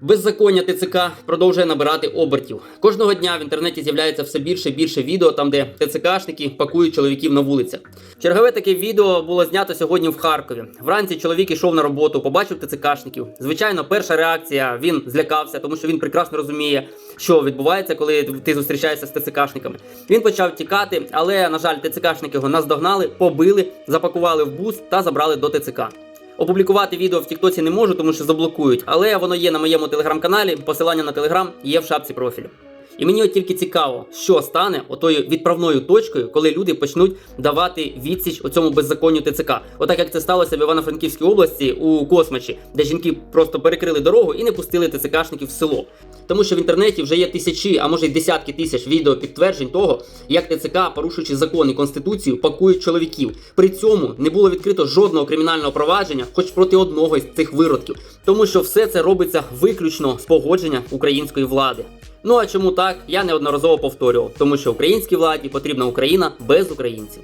Беззаконня ТЦК продовжує набирати обертів. Кожного дня в інтернеті з'являється все більше і більше відео, там де ТЦКшники пакують чоловіків на вулицях. Чергове таке відео було знято сьогодні в Харкові. Вранці чоловік ішов на роботу, побачив ТЦКшників. Звичайно, перша реакція він злякався, тому що він прекрасно розуміє, що відбувається, коли ти зустрічаєшся з ТЦКшниками. Він почав тікати, але на жаль, ТЦКшники його наздогнали, побили, запакували в бус та забрали до ТЦК. Опублікувати відео в Тіктоці не можу, тому що заблокують, але воно є на моєму телеграм-каналі. Посилання на телеграм є в шапці профілю. І мені от тільки цікаво, що стане отою відправною точкою, коли люди почнуть давати відсіч у цьому беззаконню ТЦК. Отак як це сталося в Івано-Франківській області у Космачі, де жінки просто перекрили дорогу і не пустили ТЦКшників в село. Тому що в інтернеті вже є тисячі, а може й десятки тисяч відео підтверджень того, як ТЦК, порушуючи закон і конституцію, пакують чоловіків. При цьому не було відкрито жодного кримінального провадження, хоч проти одного із цих виродків, тому що все це робиться виключно з погодження української влади. Ну а чому так? Я неодноразово повторював, тому що українській владі потрібна Україна без українців.